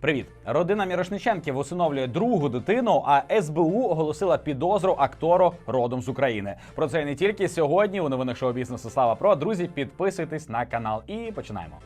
Привіт, родина Мірошниченків усиновлює другу дитину. А СБУ оголосила підозру актору родом з України. Про це не тільки сьогодні. У новинах шоу бізнесу Слава Про. Друзі, підписуйтесь на канал і починаємо.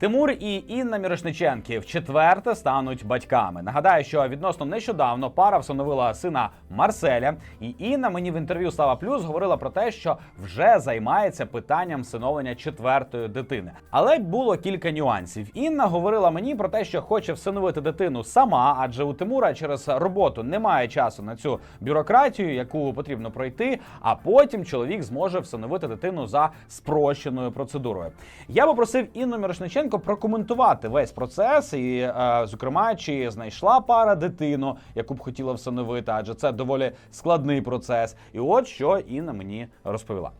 Тимур і Інна Мірошниченки вчетверте стануть батьками. Нагадаю, що відносно нещодавно пара всиновила сина Марселя, і Інна мені в інтерв'ю Слава Плюс говорила про те, що вже займається питанням всиновлення четвертої дитини. Але було кілька нюансів. Інна говорила мені про те, що хоче всиновити дитину сама, адже у Тимура через роботу немає часу на цю бюрократію, яку потрібно пройти. А потім чоловік зможе всиновити дитину за спрощеною процедурою. Я попросив Інну Мірошниченко прокоментувати весь процес, і, е, зокрема, чи знайшла пара дитину, яку б хотіла всиновити, адже це доволі складний процес. І от що Інна мені розповіла.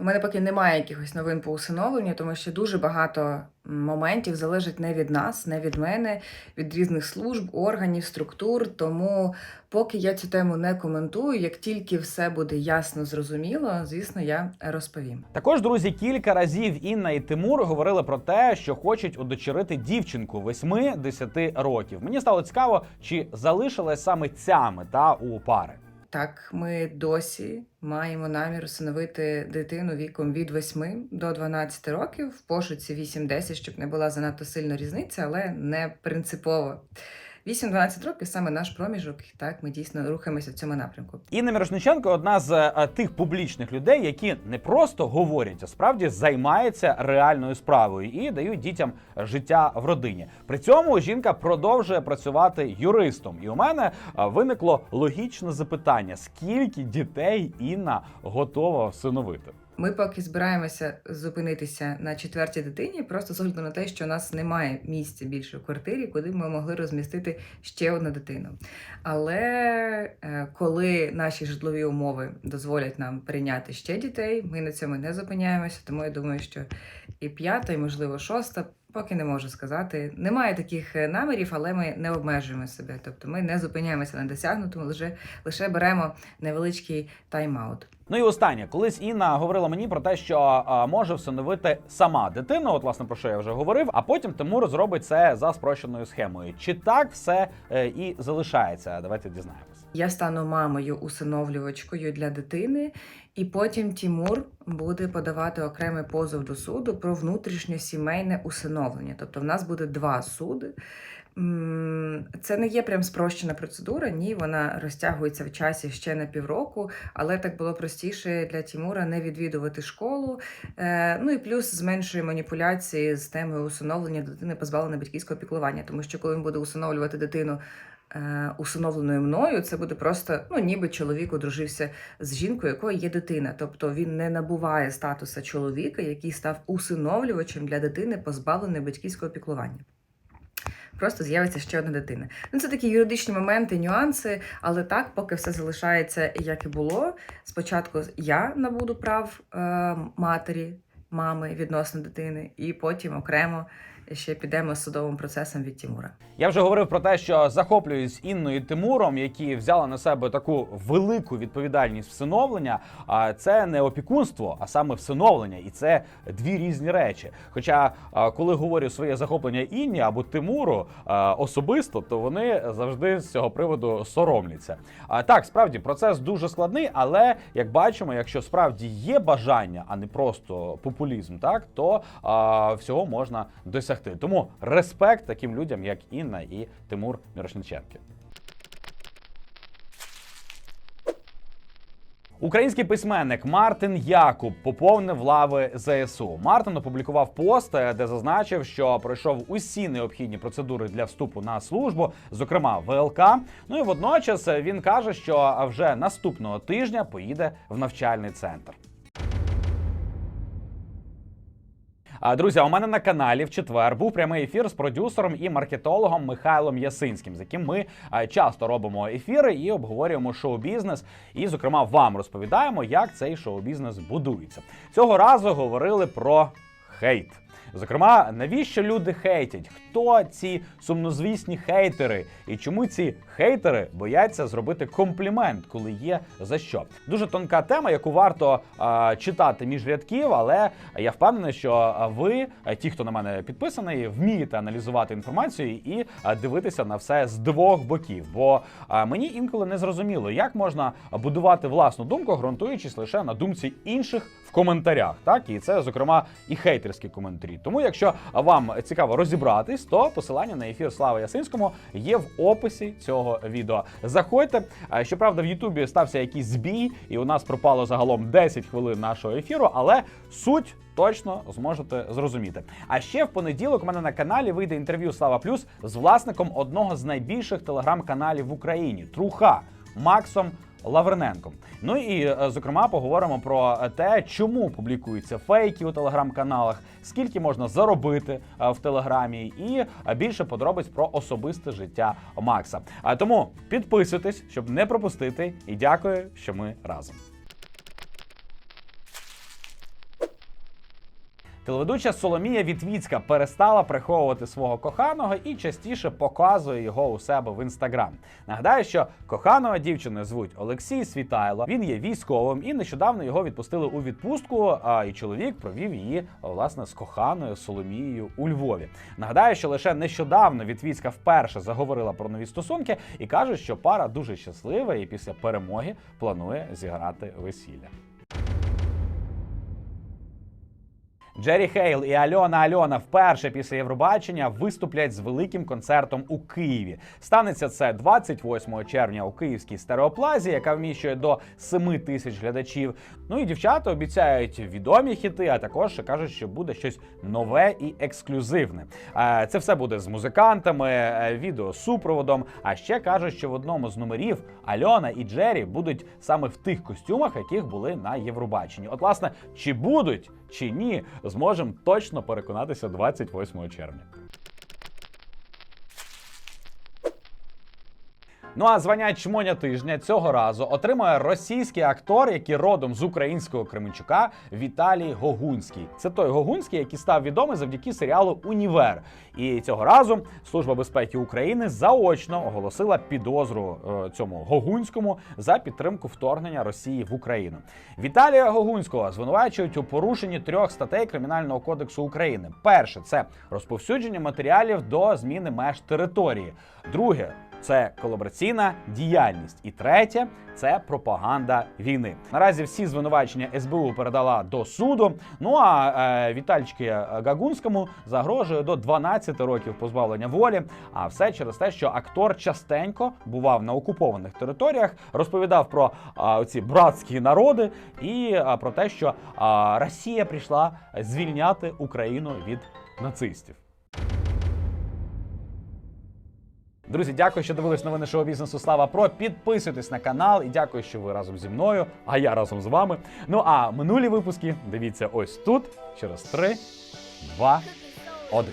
У мене поки немає якихось новин по усиновленню, тому що дуже багато моментів залежить не від нас, не від мене, від різних служб, органів, структур. Тому поки я цю тему не коментую, як тільки все буде ясно зрозуміло, звісно, я розповім. Також, друзі, кілька разів Інна і Тимур говорили про те, що хочуть удочерити дівчинку 8-10 років. Мені стало цікаво, чи залишилась саме ця мета у пари. Так, ми досі маємо намір усиновити дитину віком від 8 до 12 років, в пошуці 8-10, щоб не була занадто сильно різниця, але не принципово. 8-12 років саме наш проміжок. Так, ми дійсно рухаємося в цьому напрямку. Інна Мірошниченко одна з е, тих публічних людей, які не просто говорять, а справді займаються реальною справою і дають дітям життя в родині. При цьому жінка продовжує працювати юристом. І у мене е, виникло логічне запитання: скільки дітей Інна готова всиновити? Ми поки збираємося зупинитися на четвертій дитині, просто з огляду на те, що у нас немає місця більше в квартирі, куди ми могли розмістити ще одну дитину. Але е, коли наші житлові умови дозволять нам прийняти ще дітей, ми на цьому не зупиняємося. Тому я думаю, що і п'ята, і можливо шоста. Поки не можу сказати. Немає таких е, намірів, але ми не обмежуємо себе. Тобто ми не зупиняємося на досягнутому, лише, лише беремо невеличкий тайм-аут. Ну і останнє, колись Інна говорила мені про те, що а, може всиновити сама дитину, от власне про що я вже говорив, а потім Тимур зробить це за спрощеною схемою. Чи так все е, і залишається? Давайте дізнаємось. Я стану мамою усиновлювачкою для дитини, і потім Тімур буде подавати окремий позов до суду про внутрішньосімейне усиновлення. Тобто в нас буде два суди. Це не є прям спрощена процедура, ні, вона розтягується в часі ще на півроку, але так було простіше для Тімура не відвідувати школу. Е, Ну і плюс зменшує маніпуляції з темою усиновлення дитини позбавленої батьківського піклування, тому що коли він буде усиновлювати дитину усиновленою мною, це буде просто ну, ніби чоловік одружився з жінкою, якої є дитина. Тобто він не набуває статуса чоловіка, який став усиновлювачем для дитини, позбавленої батьківського піклування. Просто з'явиться ще одна дитина. Ну, це такі юридичні моменти, нюанси, але так, поки все залишається як і було. Спочатку я набуду прав е, матері, мами відносно дитини, і потім окремо ще підемо судовим процесом від Тімура. Я вже говорив про те, що захоплююсь Інною Тимуром, які взяли на себе таку велику відповідальність всиновлення. А це не опікунство, а саме всиновлення, і це дві різні речі. Хоча, коли говорю своє захоплення Інні або Тимуру особисто, то вони завжди з цього приводу соромляться. А так, справді процес дуже складний, але як бачимо, якщо справді є бажання, а не просто популізм, так то всього можна досягти. Тому респект таким людям, як Інна і Тимур Мірошниченки. Український письменник Мартин Якуб поповнив лави ЗСУ. Мартин опублікував пост, е, де зазначив, що пройшов усі необхідні процедури для вступу на службу, зокрема ВЛК. Ну і водночас він каже, що вже наступного тижня поїде в навчальний центр. Друзі, у мене на каналі в четвер був прямий ефір з продюсером і маркетологом Михайлом Ясинським, з яким ми часто робимо ефіри і обговорюємо шоу-бізнес. І, зокрема, вам розповідаємо, як цей шоу-бізнес будується. Цього разу говорили про хейт. Зокрема, навіщо люди хейтять? Хто ці сумнозвісні хейтери? І чому ці хейтери бояться зробити комплімент, коли є за що? Дуже тонка тема, яку варто а, читати між рядків, але я впевнений, що ви, ті, хто на мене підписаний, вмієте аналізувати інформацію і дивитися на все з двох боків. Бо мені інколи не зрозуміло, як можна будувати власну думку, ґрунтуючись лише на думці інших в коментарях. Так і це, зокрема, і хейтерські коментарі. Тому, якщо вам цікаво розібратись, то посилання на ефір Слави Ясинському є в описі цього відео. Заходьте. Щоправда, в Ютубі стався якийсь збій, і у нас пропало загалом 10 хвилин нашого ефіру, але суть. Точно зможете зрозуміти. А ще в понеділок у мене на каналі вийде інтерв'ю Слава Плюс з власником одного з найбільших телеграм-каналів в Україні Труха Максом Лаврененком. Ну і е, зокрема поговоримо про те, чому публікуються фейки у телеграм-каналах, скільки можна заробити е, в телеграмі, і е, більше подробиць про особисте життя Макса. А тому підписуйтесь, щоб не пропустити, і дякую, що ми разом. Телеведуча Соломія Вітвіцька перестала приховувати свого коханого і частіше показує його у себе в інстаграм. Нагадаю, що коханого дівчини звуть Олексій Світайло. Він є військовим і нещодавно його відпустили у відпустку. А і чоловік провів її власне з коханою Соломією у Львові. Нагадаю, що лише нещодавно Вітвіцька вперше заговорила про нові стосунки і каже, що пара дуже щаслива і після перемоги планує зіграти весілля. Джері Хейл і Альона Альона вперше після Євробачення виступлять з великим концертом у Києві. Станеться це 28 червня у київській стереоплазі, яка вміщує до 7 тисяч глядачів. Ну і дівчата обіцяють відомі хіти, а також кажуть, що буде щось нове і ексклюзивне. Е, Це все буде з музикантами, е, відеосупроводом. А ще кажуть, що в одному з номерів Альона і Джері будуть саме в тих костюмах, яких були на Євробаченні. От, власне, чи будуть чи ні, зможемо точно переконатися 28 червня. Ну а звання чмоня тижня цього разу отримує російський актор, який родом з українського Кременчука Віталій Гогунський. Це той Гогунський, який став відомий завдяки серіалу Універ. І цього разу Служба безпеки України заочно оголосила підозру е, цьому Гогунському за підтримку вторгнення Росії в Україну. Віталія Гогунського звинувачують у порушенні трьох статей Кримінального кодексу України. Перше це розповсюдження матеріалів до зміни меж території. Друге це колабораційна діяльність. І третє це пропаганда війни. Наразі всі звинувачення СБУ передала до суду. Ну а е, Вітальчики Гагунському загрожує до 12 років позбавлення волі. А все через те, що актор частенько бував на окупованих територіях, розповідав про а, ці братські народи і а, про те, що а, Росія прийшла звільняти Україну від нацистів. Друзі, дякую, що дивились новини шоу бізнесу Слава Про. Підписуйтесь на канал і дякую, що ви разом зі мною, а я разом з вами. Ну а минулі випуски дивіться ось тут через 3, 2, 1.